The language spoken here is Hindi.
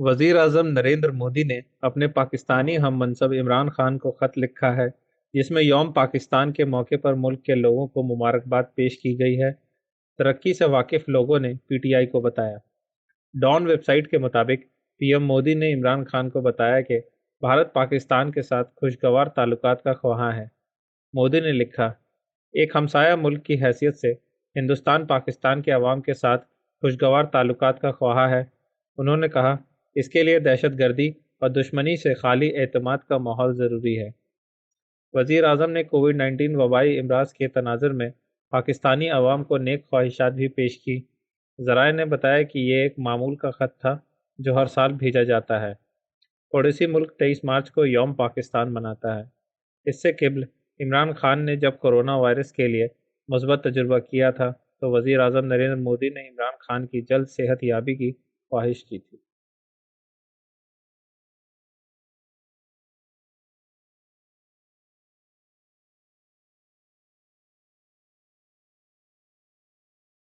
वज़ीर अजम नरेंद्र मोदी ने अपने पाकिस्तानी हम मनसब इमरान खान को ख़त लिखा है, जिसमें यौम पाकिस्तान के मौके पर मुल्क के लोगों को मुबारकबाद पेश की गई है। तरक्की से वाकिफ लोगों ने पीटीआई को बताया। डॉन वेबसाइट के मुताबिक पीएम मोदी ने इमरान खान को बताया कि भारत पाकिस्तान के साथ खुशगवार ताल्लुकात का ख्वाहा है। मोदी ने लिखा, एक हमसाया मुल्क की हैसियत से हिंदुस्तान पाकिस्तान के अवाम के साथ खुशगवार ताल्लुकात का ख्वाहा है। उन्होंने कहा इसके लिए दहशत गर्दी और दुश्मनी से खाली एतमाद का माहौल ज़रूरी है। वज़ी अजम ने कोविड नाइन्टीन वबाई अमराज के तनाजर में पाकिस्तानी अवाम को नेक ख्वाहिशात भी पेश की। ज़राए ने बताया कि ये एक मामूल का ख़त था, जो हर साल भेजा जाता है। पड़ोसी मुल्क तेईस मार्च को यौम पाकिस्तान मनाता है। इससे कबल, इमरान खान ने जब कोरोना वायरस के लिए मुस्बत तजुर्बा किया था तो वज़ी अजम नरेंद्र मोदी ने इमरान खान की जल्द सेहत याबी की ख्वाहिश की थी।